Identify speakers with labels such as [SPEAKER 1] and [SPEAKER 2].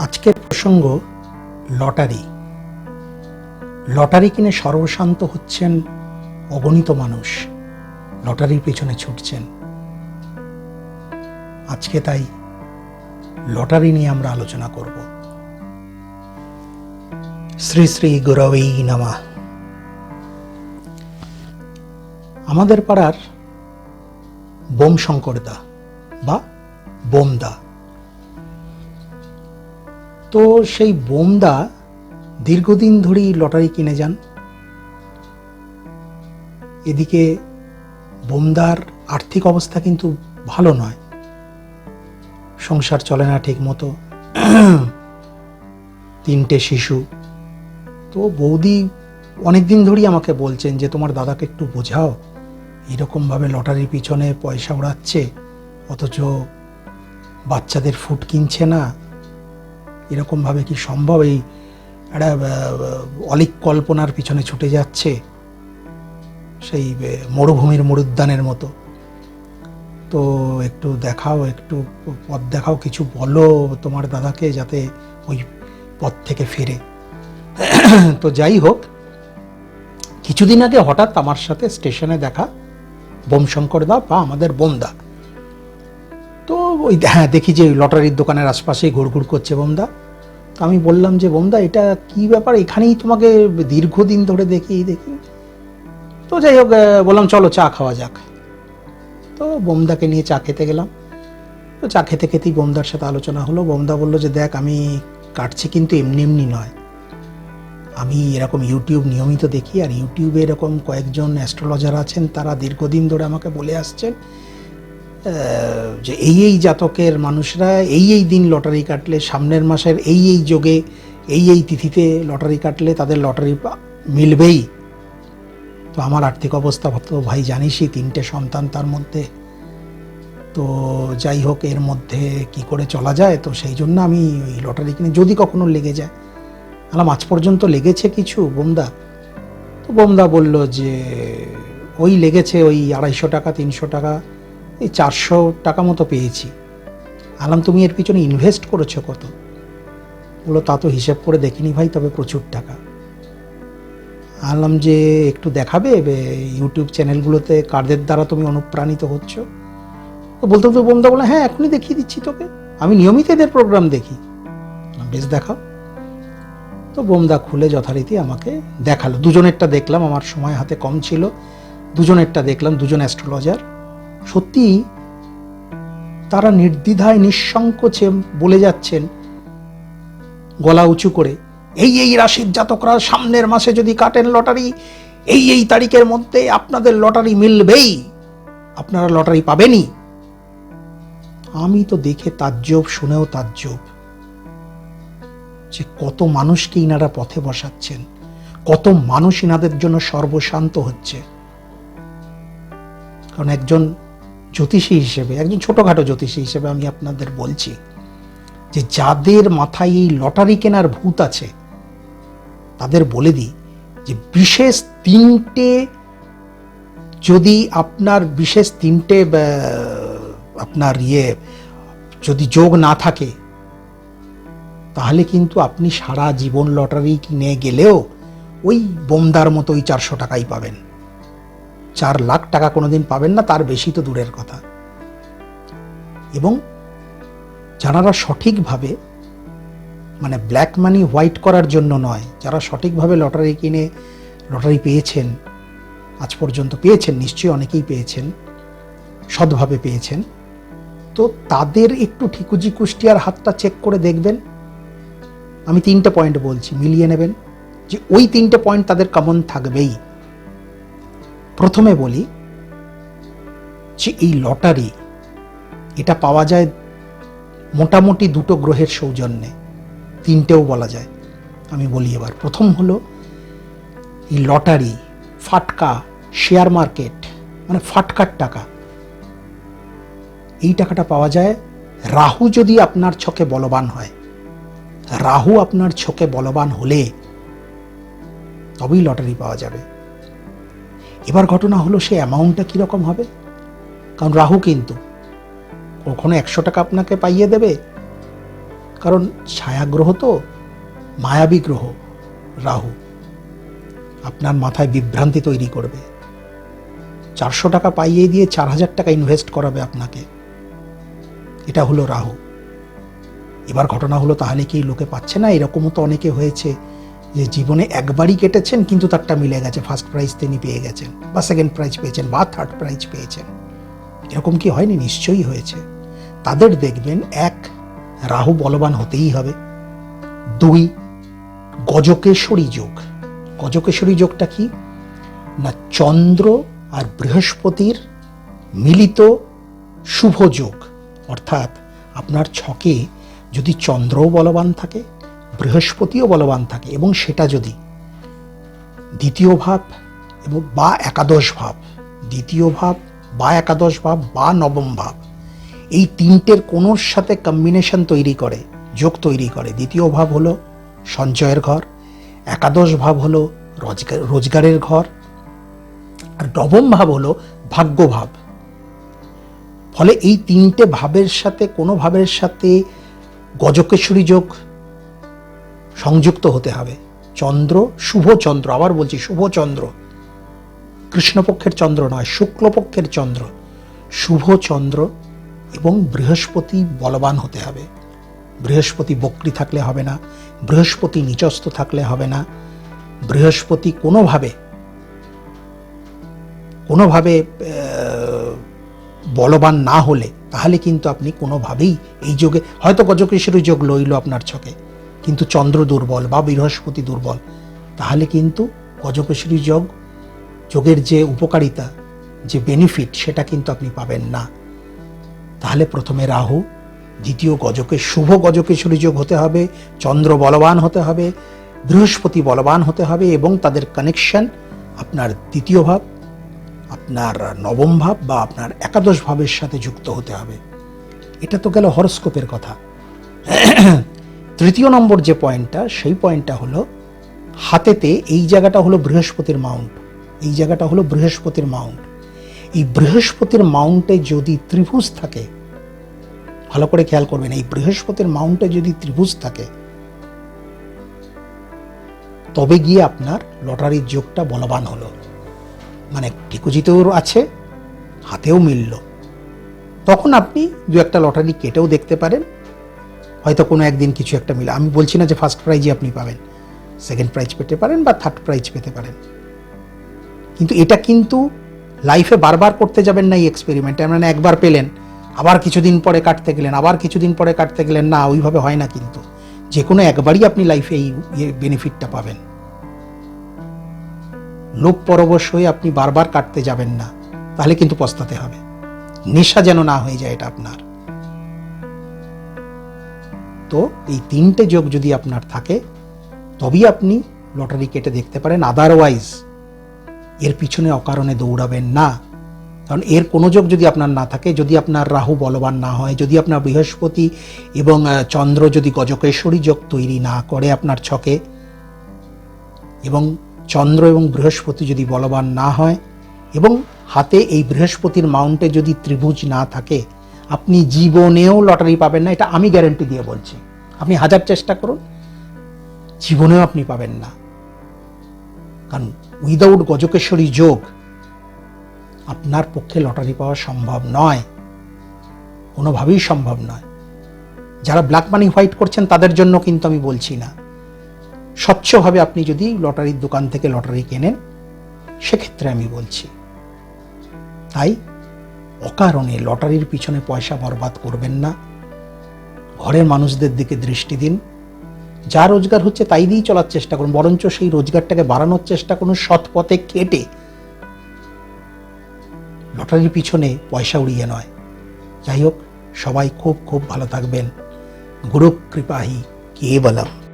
[SPEAKER 1] আজকের প্রসঙ্গ, lottery. Lottery কিনে সর্বশান্ত হচ্ছেন অগণিত মানুষ। লটারির পেছনে ছুটছেন। আজকে তাই লটারি নিয়ে আমরা আলোচনা করব। শ্রী শ্রী গুরবৈ নামা। আমাদের পাড়ার বোম শঙ্করদা বা বোমদা। তো সেই বোমদা দীর্ঘদিন ধরেই লটারি কিনে যান। এদিকে বোমদার আর্থিক অবস্থা কিন্তু ভালো নয়। সংসার চলে না ঠিক মতো তিনটে শিশু। তো বৌদি অনেক দিন ধরেই আমাকে বলছেন যে, তোমার দাদাকে একটু বোঝাও। এরকমভাবে লটারির পিছনে পয়সা উড়াচ্ছে, অথচ বাচ্চাদের ফুড কিনছে না। এরকমভাবে কি সম্ভব? এই একটা অলিক কল্পনার পিছনে ছুটে যাচ্ছে সেই মরুভূমির মরুদ্যানের মতো। তো একটু দেখাও, একটু পথ দেখাও, কিছু বলো তোমার দাদাকে যাতে ওই পথ থেকে ফেরে। তো যাই হোক, কিছুদিন আগে হঠাৎ আমার সাথে স্টেশনে দেখা বোমশঙ্কর দা বা আমাদের বোমদা তো ওই হ্যাঁ দেখি যে লটারির দোকানের আশপাশেই ঘুরঘুর করছে বোমদা। তো আমি বললাম যে, বোমদা, এটা কি ব্যাপার? এখানেই তোমাকে দীর্ঘদিন ধরে দেখি দেখি। তো যাই হোক বললাম, চলো, চা খাওয়া যাক। তো বোমদাকে নিয়ে চা খেতে গেলাম। তো চা খেতে খেতেই বোমদার সাথে আলোচনা হলো। বোমদা বলল যে, দেখ, আমি কাটছি কিন্তু এমনি এমনি নয়। আমি এরকম ইউটিউব নিয়মিত দেখি, আর ইউটিউবে এরকম কয়েকজন অ্যাস্ট্রোলজার আছেন, তারা দীর্ঘদিন ধরে আমাকে বলে আসছেন যে এই এই জাতকের মানুষরা এই এই দিন লটারি কাটলে, সামনের মাসের এই এই যোগে, এই এই তিথিতে লটারি কাটলে তাদের লটারি মিলবেই। তো আমার আর্থিক অবস্থা তো ভাই জানিসই তিনটে সন্তান তার মধ্যে। তো যাই হোক, এর মধ্যে কি করে চলা যায়? তো সেই জন্য আমি ওই লটারি কিনে, যদি কখনো লেগে যায়। আলাম, আজ পর্যন্ত লেগেছে কিছু? বোমদা। তো বোমদা বলল যে, ওই লেগেছে ওই আড়াইশো টাকা, তিনশো টাকা। এই চারশো টাকা মতো পেয়েছি। আলাম, তুমি এর পিছনে ইনভেস্ট করেছ কত? বলল তা তো হিসেব করে দেখিনি ভাই, তবে প্রচুর টাকা। আনলাম যে একটু দেখাবে ইউটিউব চ্যানেলগুলোতে কাদের দ্বারা তুমি অনুপ্রাণিত হচ্ছ? তো বলতে বলতে বোমদা বলে হ্যাঁ এখনই দেখিয়ে দিচ্ছি তোকে। আমি নিয়মিত এদের প্রোগ্রাম দেখি। বেশ, দেখাও। তো বোমদা খুলে যথারীতি আমাকে দেখাল। দুজনেরটা দেখলাম, আমার সময় হাতে কম ছিল। দুজনেরটা দেখলাম, দুজন অ্যাস্ট্রোলজার সত্যি তারা নির্দ্বিধায় নিঃসংকোচে বলে যাচ্ছেন, গলা উঁচু করে, এই এই রাশির জাতকরা সামনের মাসে যদি কাটেন লটারি, এই এই তারিখের মধ্যে আপনাদের লটারি মিলবেই, আপনারা লটারি পাবেনই। আমি তো দেখে তাজ্জব, শুনেও তাজ্জব যে কত মানুষকে ইনারা পথে বসাচ্ছেন, কত মানুষ ইনাদের জন্য সর্বশান্ত হচ্ছে। কারণ একজন জ্যোতিষী হিসেবে, একজন ছোটখাটো জ্যোতিষী হিসেবে আমি আপনাদের বলছি যে যাদের মাথায় এই লটারি কেনার ভূত আছে, তাদের বলে দিই যে বিশেষ তিনটে যদি আপনার বিশেষ তিনটে আপনার ইয়ে যদি যোগ না থাকে, তাহলে কিন্তু আপনি সারা জীবন লটারি কিনে গেলেও ওই বোমদার মতো ওই চারশো টাকাই পাবেন। চার লাখ টাকা কোনোদিন পাবেন না, তার বেশি তো দূরের কথা। এবং যারা সঠিকভাবে মানে ব্ল্যাক মানি হোয়াইট করার জন্য নয়, যারা সঠিকভাবে লটারি কিনে, লটারি পেয়েছেন, আজ পর্যন্ত পেয়েছেন, নিশ্চয়ই অনেকেই পেয়েছেন, সৎভাবে পেয়েছেন, তো তাদের একটু ঠিকুজি কুষ্টিয়ার হাতটা চেক করে দেখবেন। আমি তিনটে পয়েন্ট বলছি, মিলিয়ে নেবেন, যে ওই তিনটে পয়েন্ট তাদের কমন থাকবেই। প্রথমে বলি যে এই লটারি, এটা পাওয়া যায় মোটামুটি দুটো গ্রহের সৌজন্যে, তিনটেও বলা যায়। আমি বলি এবার, প্রথম হলো এই লটারি, ফাটকা, শেয়ার মার্কেট মানে ফাটকার টাকা। এই টাকাটা পাওয়া যায় রাহু যদি আপনার ছকে বলবান হয়। রাহু আপনার ছকে বলবান হলে তবেই লটারি পাওয়া যাবে। এবার ঘটনা হলো সে অ্যামাউন্টটা কীরকম হবে? কারণ রাহু কিন্তু কখনো একশো টাকা আপনাকে পাইয়ে দেবে। কারণ ছায়াগ্রহ তো, মায়াবী গ্রহ, রাহু। আপনার মাথায় বিভ্রান্তি তৈরি করবে। চারশো টাকা পাইয়ে দিয়ে চার হাজার টাকা ইনভেস্ট করাবে আপনাকে। এটা হলো রাহু। এবার ঘটনা হলো তাহলে কি লোকে পাচ্ছে না? এরকমও তো অনেকে হয়েছে। যে জীবনে একবারই কেটেছেন, কিন্তু তারটা মিলে গেছে। ফার্স্ট প্রাইজ তিনি পেয়ে গেছেন বা সেকেন্ড প্রাইজ পেয়েছেন বা থার্ড প্রাইজ পেয়েছেন। এরকম কি হয়নি? নিশ্চয়ই হয়েছে। তাদের দেখবেন, এক, রাহু বলবান হতেই হবে। দুই, গজকেশরী যোগ। গজকেশরী যোগটা কি? না চন্দ্র আর বৃহস্পতির মিলিত শুভ যোগ। অর্থাৎ আপনার ছকে যদি চন্দ্রও বলবান থাকে বৃহস্পতিও বলবান থাকে এবং সেটা যদি দ্বিতীয় ভাব এবং বা একাদশ ভাব, দ্বিতীয় ভাব, বা একাদশ ভাব, বা নবম ভাব, এই তিনটের কোনোর সাথে কম্বিনেশন তৈরি করে, যোগ তৈরি করে। দ্বিতীয় ভাব হলো সঞ্চয়ের ঘর, একাদশ ভাব হলো রোজগার, রোজগারের ঘর, আর নবম ভাব হলো ভাগ্যভাব ফলে এই তিনটে ভাবের সাথে, কোনো ভাবের সাথে গজকেশ্বরী যোগ সংযুক্ত হতে হবে। চন্দ্র, শুভ চন্দ্র, আবার বলছি শুভ চন্দ্র। কৃষ্ণপক্ষের চন্দ্র নয়, শুক্লপক্ষের চন্দ্র। শুভ চন্দ্র এবং বৃহস্পতি বলবান হতে হবে। বৃহস্পতি বক্রি থাকলে হবে না, বৃহস্পতি নিচস্থ থাকলে হবে না। বৃহস্পতি কোনোভাবে কোনোভাবে বলবান না হলে, তাহলে কিন্তু আপনি কোনোভাবেই এই যোগে, হয়তো গজকেশ্বরী যোগ লইল আপনার ছকে। কিন্তু চন্দ্র দুর্বল বা বৃহস্পতি দুর্বল, তাহলে কিন্তু গজকেশ্বরী যোগ, যোগের যে উপকারিতা, যে বেনিফিট সেটা কিন্তু আপনি পাবেন না। তাহলে প্রথমে রাহু, দ্বিতীয় গজকে, শুভ গজকেশ্বরী যোগ হতে হবে, চন্দ্র বলবান হতে হবে, বৃহস্পতি বলবান হতে হবে এবং তাদের কানেকশন আপনার দ্বিতীয় ভাব, আপনার নবম ভাব বা আপনার একাদশ ভাবের সাথে যুক্ত হতে হবে। এটা তো গেল হরস্কোপের কথা। তৃতীয় নম্বর যে পয়েন্টটা, সেই পয়েন্টটা হলো হাতেতে এই জায়গাটা হলো বৃহস্পতির মাউন্ট। এই জায়গাটা হলো বৃহস্পতির মাউন্ট। এই বৃহস্পতির মাউন্টে যদি ত্রিভুজ থাকে, ভালো করে খেয়াল করবেন, এই বৃহস্পতির মাউন্টে যদি ত্রিভুজ থাকে, তবে গিয়ে আপনার লটারির যোগটা বলবান হলো। মানে টিকুজিতেও আছে, হাতেও মিলল। তখন আপনি দু একটা লটারি কেটেও দেখতে পারেন। হয়তো কোনো একদিন কিছু একটা মিলে। আমি বলছি না যে ফার্স্ট প্রাইজই আপনি পাবেন। সেকেন্ড প্রাইজ পেতে পারেন বা থার্ড প্রাইজ পেতে পারেন। কিন্তু এটা কিন্তু লাইফে বারবার করতে যাবেন না এই এক্সপেরিমেন্ট মানে একবার পেলেন, আবার কিছুদিন পরে কাটতে গেলেন, আবার কিছুদিন পরে কাটতে গেলেন, না, ওইভাবে হয় না কিন্তু। যে কোনো একবারই আপনি লাইফে এই বেনিফিটটা পাবেন। লোক পরবশ হয়ে আপনি বারবার কাটতে যাবেন না, তাহলে কিন্তু পস্তাতে হবে। নেশা যেন না হয়ে যায় এটা আপনার। তো এই তিনটে যোগ যদি আপনার থাকে, তবেই আপনি লটারি কেটে দেখতে পারেন আদারওয়াইজ এর পিছনে অকারণে দৌড়াবেন না। কারণ এর কোনো যোগ যদি আপনার না থাকে, যদি আপনার রাহু বলবান না হয়, যদি আপনার বৃহস্পতি এবং চন্দ্র যদি গজকেশ্বরী যোগ তৈরি না করে আপনার ছকে, এবং চন্দ্র এবং বৃহস্পতি যদি বলবান না হয়, এবং হাতে এই বৃহস্পতির মাউন্টে যদি ত্রিভুজ না থাকে আপনি জীবনেও লটারি পাবেন না, এটা আমি গ্যারেন্টি দিয়ে বলছি। আপনি হাজার চেষ্টা করুন, জীবনেও আপনি পাবেন না। কারণ উইদাউট গজকেশ্বরী যোগ, আপনার পক্ষে লটারি পাওয়া সম্ভব নয়। কোনোভাবেই সম্ভব নয়। যারা ব্ল্যাক মানি হোয়াইট করছেন, তাদের জন্য কিন্তু আমি বলছি না। স্বচ্ছভাবে আপনি যদি লটারির দোকান থেকে লটারি কেনেন, সেক্ষেত্রে আমি বলছি। তাই অকারণে লটারির পিছনে পয়সা বরবাদ করবেন না। ঘরের মানুষদের দিকে দৃষ্টি দিন। যা রোজগার হচ্ছে তাই দিয়েই চলার চেষ্টা করুন, বরঞ্চ সেই রোজগারটাকে বাড়ানোর চেষ্টা করুন সৎ পথে কেটে। লটারির পিছনে পয়সা উড়িয়ে নয়। যাই হোক, সবাই খুব খুব ভালো থাকবেন। গুরু কৃপাহি কে বলম